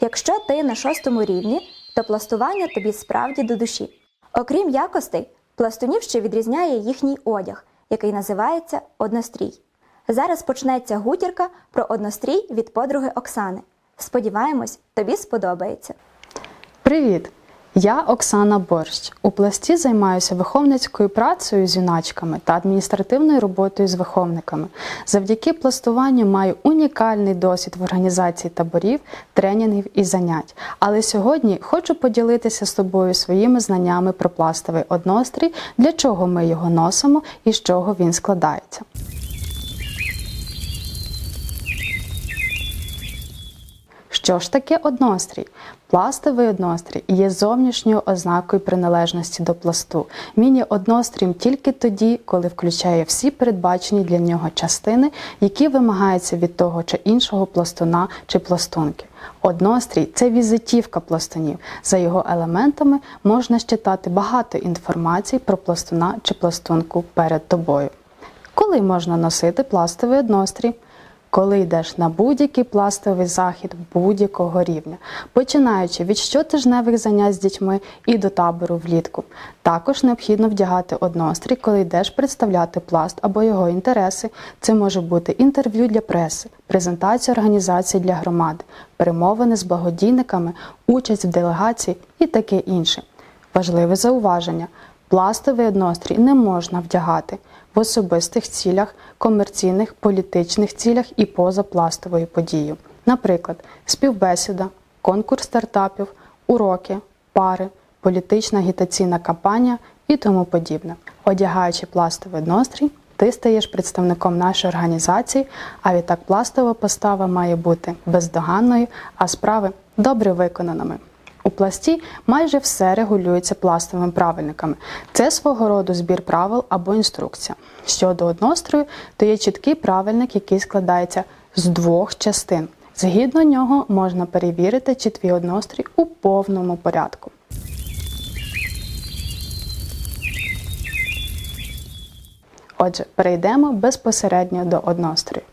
Якщо ти на шостому рівні, то пластування тобі справді до душі. Окрім якостей, пластунів ще відрізняє їхній одяг, який називається однострій. Зараз почнеться гутірка про однострій від подруги Оксани. Сподіваємось, тобі сподобається. Привіт! Я Оксана Борщ. У пласті займаюся виховницькою працею з юначками та адміністративною роботою з виховниками. Завдяки пластуванню маю унікальний досвід в організації таборів, тренінгів і занять. Але сьогодні хочу поділитися з тобою своїми знаннями про пластовий однострій, для чого ми його носимо і з чого він складається. Що ж таке однострій? Пластовий однострій є зовнішньою ознакою приналежності до пласту. Він є однострім тільки тоді, коли включає всі передбачені для нього частини, які вимагаються від того чи іншого пластуна чи пластунки. Однострій це візитівка пластунів. За його елементами можна читати багато інформації про пластуна чи пластунку перед тобою. Коли можна носити пластовий однострій? Коли йдеш на будь-який пластовий захід будь-якого рівня, починаючи від щотижневих занять з дітьми і до табору влітку. Також необхідно вдягати однострій, коли йдеш представляти пласт або його інтереси. Це може бути інтерв'ю для преси, презентація організації для громади, перемовини з благодійниками, участь в делегації і таке інше. Важливе зауваження. Пластовий однострій не можна вдягати в особистих цілях, комерційних, політичних цілях і поза пластовою подією. Наприклад, співбесіда, конкурс стартапів, уроки, пари, політична агітаційна кампанія і тому подібне. Одягаючи пластовий однострій, ти стаєш представником нашої організації, а відтак пластова постава має бути бездоганною, а справи добре виконаними. У пласті майже все регулюється пластовими правильниками. Це свого роду збір правил або інструкція. Щодо однострою, то є чіткий правильник, який складається з двох частин. Згідно нього можна перевірити, чи твій однострій у повному порядку. Отже, перейдемо безпосередньо до однострою.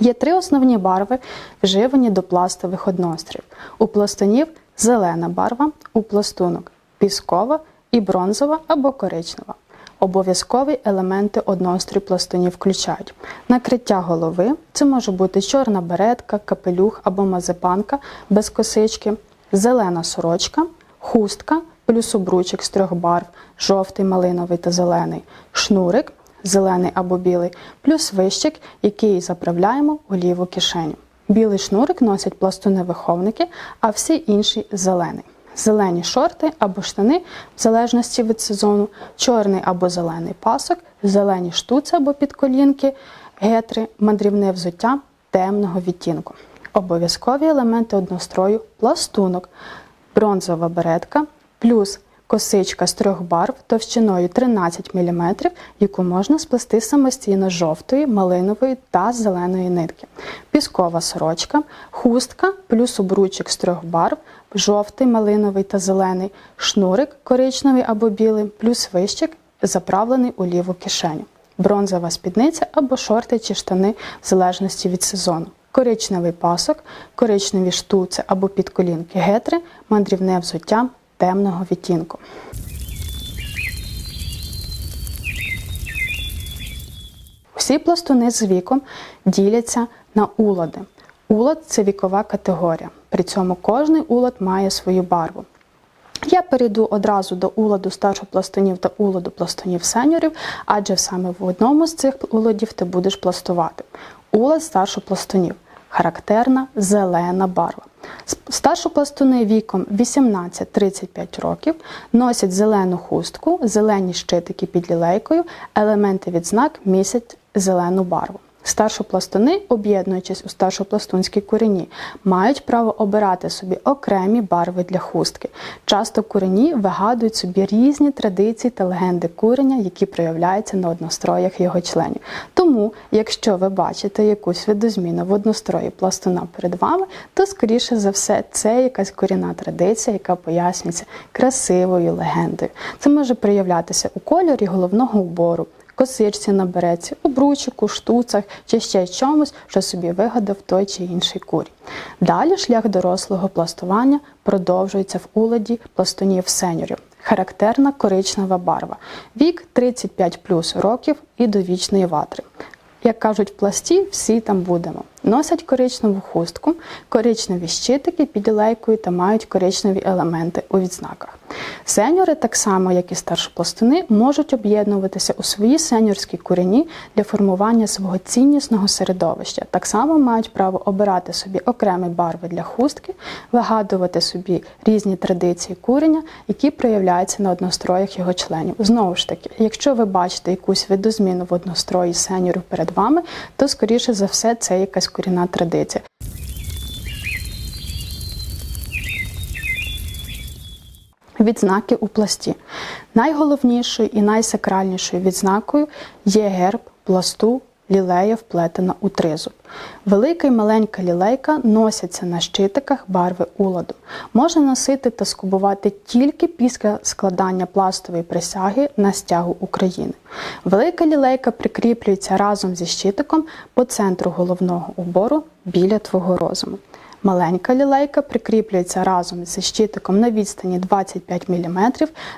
Є три основні барви, вживані до пластових однострів. У пластунів зелена барва, у пластунок піскова і бронзова або коричнева. Обов'язкові елементи однострій пластунів включають накриття голови, це може бути чорна беретка, капелюх або мазепанка без косички, зелена сорочка, хустка, плюс обручик з трьох барв, жовтий, малиновий та зелений, шнурик, зелений або білий, плюс вищик, який заправляємо у ліву кишеню. Білий шнурик носять пластуни-виховники, а всі інші зелений. Зелені шорти або штани, в залежності від сезону, чорний або зелений пасок, зелені штуці або підколінки, гетри, мандрівне взуття темного відтінку. Обов'язкові елементи однострою пластунок, бронзова беретка, плюс косичка з трьох барв товщиною 13 мм, яку можна сплести самостійно з жовтої, малинової та зеленої нитки, піскова сорочка, хустка, плюс обручик з трьох барв, жовтий, малиновий та зелений, шнурик коричневий або білий, плюс вищик, заправлений у ліву кишеню, бронзова спідниця або шорти чи штани в залежності від сезону. Коричневий пасок, коричневі штуці або підколінки гетри, мандрівне взуття темного відтінку. Всі пластуни з віком діляться на улади. Улад це вікова категорія. При цьому кожний улад має свою барву. Я перейду одразу до уладу старшопластунів та уладу пластунів сеньорів, адже саме в одному з цих уладів ти будеш пластувати. Улад старшопластунів характерна зелена барва. Старшопластуни віком 18-35 років носять зелену хустку, зелені щитики під лілейкою, елементи відзнак місять зелену барву. Старшопластуни, об'єднуючись у старшопластунській курені, мають право обирати собі окремі барви для хустки. Часто курені вигадують собі різні традиції та легенди курення, які проявляються на одностроях його членів. Тому, якщо ви бачите якусь видозміну в однострої пластуна перед вами, то скоріше за все це якась корінна традиція, яка пояснюється красивою легендою. Це може проявлятися у кольорі головного убору косичці набереться, у обручику, штуцах чи ще чомусь, що собі вигадав той чи інший курінь. Далі шлях дорослого пластування продовжується в уладі пластунів сеньорів. Характерна коричнева барва. Вік 35 плюс років і довічної ватри. Як кажуть в пласті, всі там будемо. Носять коричневу хустку, коричневі щитики під лейкою та мають коричневі елементи у відзнаках. Сеньори, так само як і старшопластуни, можуть об'єднуватися у свої сеньорські курені для формування свого ціннісного середовища. Так само мають право обирати собі окремі барви для хустки, вигадувати собі різні традиції курення, які проявляються на одностроях його членів. Знову ж таки, якщо ви бачите якусь видозміну в однострої сеньорів перед вами, то скоріше за все це якась корінна традиція. Відзнаки у пласті. Найголовнішою і найсакральнішою відзнакою є герб пласту лілея вплетена у тризуб. Велика і маленька лілейка носяться на щитиках барви уладу. Можна носити та скубувати тільки після складання пластової присяги на стягу України. Велика лілейка прикріплюється разом зі щитиком по центру головного убору біля твого розуму. Маленька лілейка прикріплюється разом зі щитиком на відстані 25 мм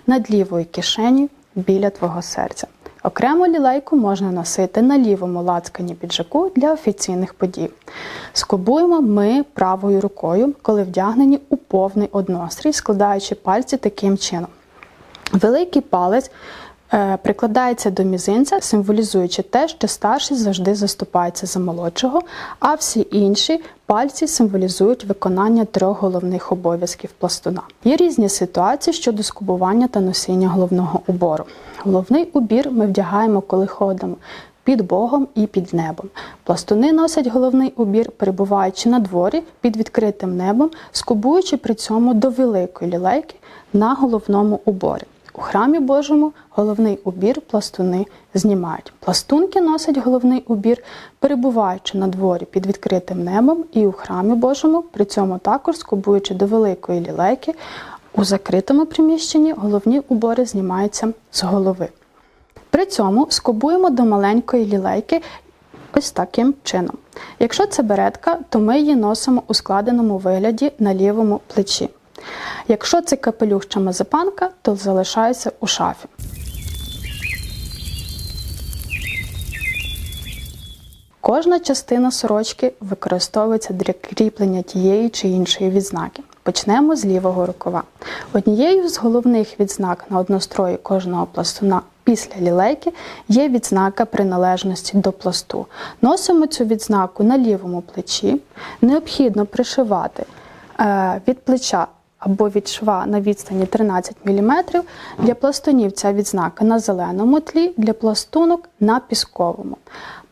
над лівою кишені біля твого серця. Окрему лілейку можна носити на лівому лацкані піджаку для офіційних подій. Скобуємо ми правою рукою, коли вдягнені у повний однострій, складаючи пальці таким чином. Великий палець прикладається до мізинця, символізуючи те, що старший завжди заступається за молодшого, а всі інші пальці символізують виконання трьох головних обов'язків пластуна. Є різні ситуації щодо скубування та носіння головного убору. Головний убір ми вдягаємо, коли ходимо. Під Богом і під небом. Пластуни носять головний убір, перебуваючи на дворі під відкритим небом, скубуючи при цьому до великої лілейки на головному уборі. У храмі Божому головний убір пластуни знімають. Пластунки носять головний убір, перебуваючи на дворі під відкритим небом, і у храмі Божому, при цьому також скубуючи до великої лілейки. У закритому приміщенні головні убори знімаються з голови. При цьому скобуємо до маленької лілейки ось таким чином. Якщо це беретка, то ми її носимо у складеному вигляді на лівому плечі. Якщо це капелюх чи мазепанка, то залишається у шафі. Кожна частина сорочки використовується для кріплення тієї чи іншої відзнаки. Почнемо з лівого рукава. Однією з головних відзнак на однострої кожного пластуна після лілейки є відзнака приналежності до пласту. Носимо цю відзнаку на лівому плечі. Необхідно пришивати е, від плеча або від шва на відстані 13 мм. Для пластунів ця відзнака на зеленому тлі, для пластунок на пісковому.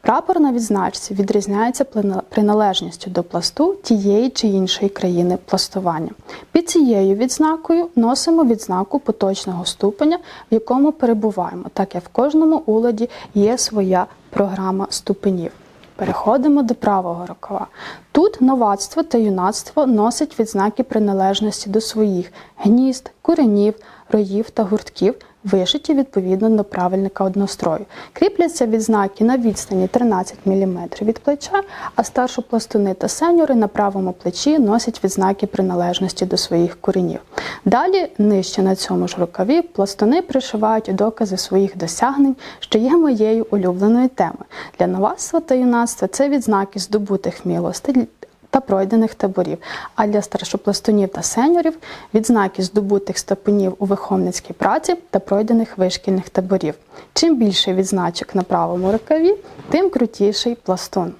Прапор на відзначці відрізняється приналежністю до пласту тієї чи іншої країни пластування. Під цією відзнакою носимо відзнаку поточного ступеня, в якому перебуваємо, так як в кожному уладі є своя програма ступенів. Переходимо до правого рукава. Тут новацтво та юнацтво носять відзнаки приналежності до своїх гнізд, куренів, роїв та гуртків, вишиті відповідно до правильника однострою. Кріпляться відзнаки на відстані 13 мм від плеча, а старшопластуни та сеньори на правому плечі носять відзнаки приналежності до своїх коренів. Далі, нижче на цьому ж рукаві, пластуни пришивають докази своїх досягнень, що є моєю улюбленою темою. Для новацтва та юнацтва це відзнаки здобутих милостей та пройдених таборів. А для старшопластунів та сеньорів відзнаки здобутих ступенів у виховницькій праці та пройдених вишкільних таборів. Чим більше відзначок на правому рукаві, тим крутіший пластун.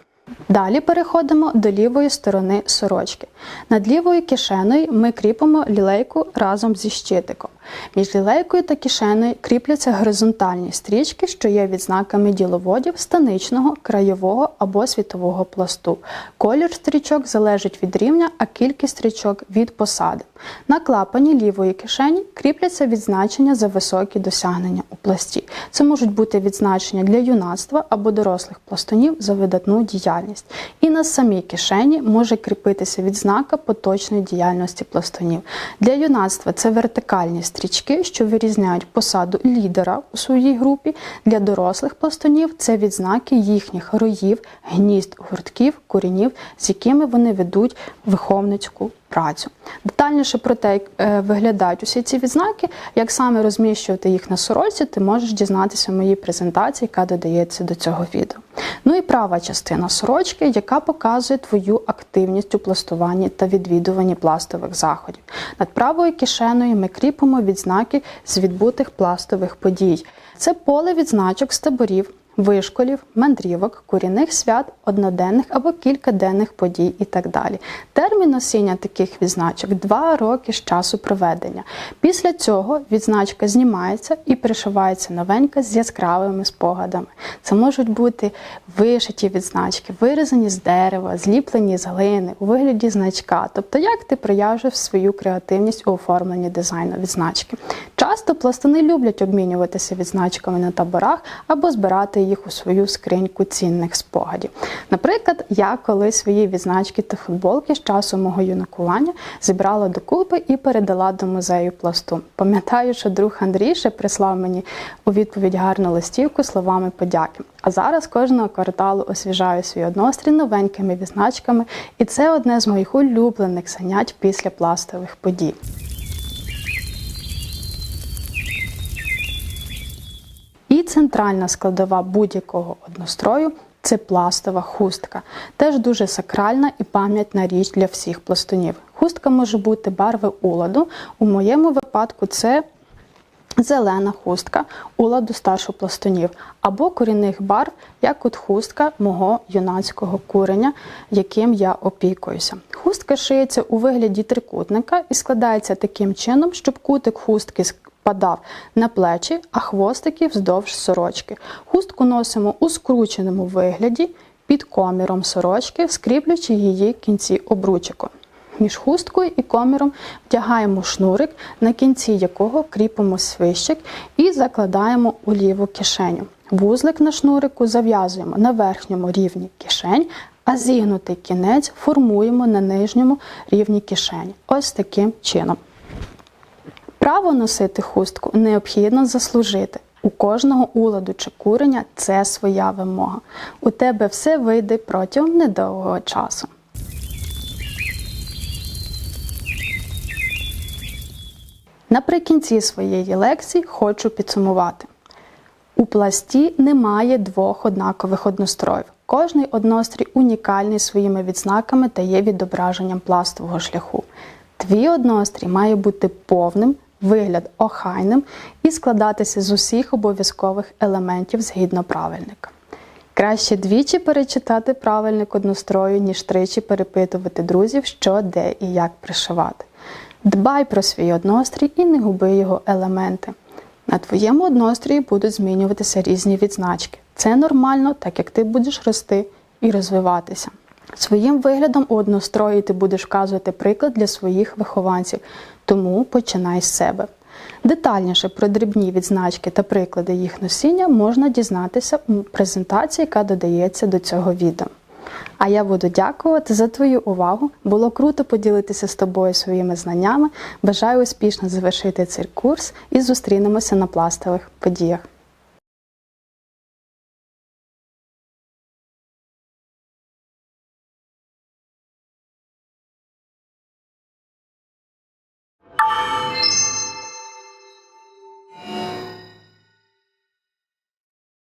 Далі переходимо до лівої сторони сорочки. Над лівою кишеною ми кріпимо лілейку разом зі щитиком. Між лілейкою та кишеною кріпляться горизонтальні стрічки, що є відзнаками діловодів станичного, краєвого або світового пласту. Колір стрічок залежить від рівня, а кількість стрічок від посади. На клапані лівої кишені кріпляться відзначення за високі досягнення у пласті. Це можуть бути відзначення для юнацтва або дорослих пластунів за видатну діяльність. І на самій кишені може кріпитися відзнака поточної діяльності пластунів. Для юнацтва це вертикальні стрічки, що вирізняють посаду лідера у своїй групі. Для дорослих пластунів це відзнаки їхніх роїв, гнізд, гуртків, корінів, з якими вони ведуть виховницьку працю. Детальніше про те, як е, виглядають усі ці відзнаки, як саме розміщувати їх на сорочці, ти можеш дізнатися в моїй презентації, яка додається до цього відео. Ну і права частина сорочки, яка показує твою активність у пластуванні та відвідуванні пластових заходів. Над правою кишеною ми кріпимо відзнаки з відбутих пластових подій. Це поле відзначок з таборів, вишколів, мандрівок, корінних свят, одноденних або кількаденних подій і так далі. Термін носіння таких відзначок 2 роки з часу проведення. Після цього відзначка знімається і пришивається новенька з яскравими спогадами. Це можуть бути вишиті відзначки, вирізані з дерева, зліплені з глини, у вигляді значка. Тобто, як ти проявиш свою креативність у оформленні дизайну відзначки. Часто пластуни люблять обмінюватися відзначками на таборах або збирати їх у свою скриньку цінних спогадів. Наприклад, я колись свої відзначки та футболки з часу мого юнакування зібрала докупи і передала до музею пласту. Пам'ятаю, що друг Андрій ще прислав мені у відповідь гарну листівку словами подяки. А зараз кожного кварталу освіжаю свій однострій новенькими відзначками, і це одне з моїх улюблених занять після пластових подій. Центральна складова будь-якого однострою це пластова хустка. Теж дуже сакральна і пам'ятна річ для всіх пластунів. Хустка може бути барви уладу. У моєму випадку це зелена хустка уладу старшопластунів або корінних барв, як от хустка мого юнацького куреня, яким я опікуюся. Хустка шиється у вигляді трикутника і складається таким чином, щоб кутик хустки спадав на плечі, а хвостики вздовж сорочки. Хустку носимо у скрученому вигляді під коміром сорочки, скріплюючи її кінці обручиком. Між хусткою і коміром вдягаємо шнурик, на кінці якого кріпимо свищик і закладаємо у ліву кишеню. Вузлик на шнурику зав'язуємо на верхньому рівні кишень, а зігнутий кінець формуємо на нижньому рівні кишені. Ось таким чином. Право носити хустку необхідно заслужити. У кожного уладу чи куреня це своя вимога. У тебе все вийде протягом недовгого часу. Наприкінці своєї лекції хочу підсумувати. У пласті немає двох однакових одностроїв. Кожний однострій унікальний своїми відзнаками та є відображенням пластового шляху. Твій однострій має бути повним, вигляд охайним і складатися з усіх обов'язкових елементів згідно правильника. Краще двічі перечитати правильник однострою, ніж тричі перепитувати друзів, що, де і як пришивати. Дбай про свій однострій і не губи його елементи. На твоєму однострії будуть змінюватися різні відзначки. Це нормально, так як ти будеш рости і розвиватися. Своїм виглядом у однострої ти будеш вказувати приклад для своїх вихованців, тому починай з себе. Детальніше про дрібні відзначки та приклади їх носіння можна дізнатися у презентації, яка додається до цього відео. А я буду дякувати за твою увагу. Було круто поділитися з тобою своїми знаннями. Бажаю успішно завершити цей курс і зустрінемося на пластових подіях.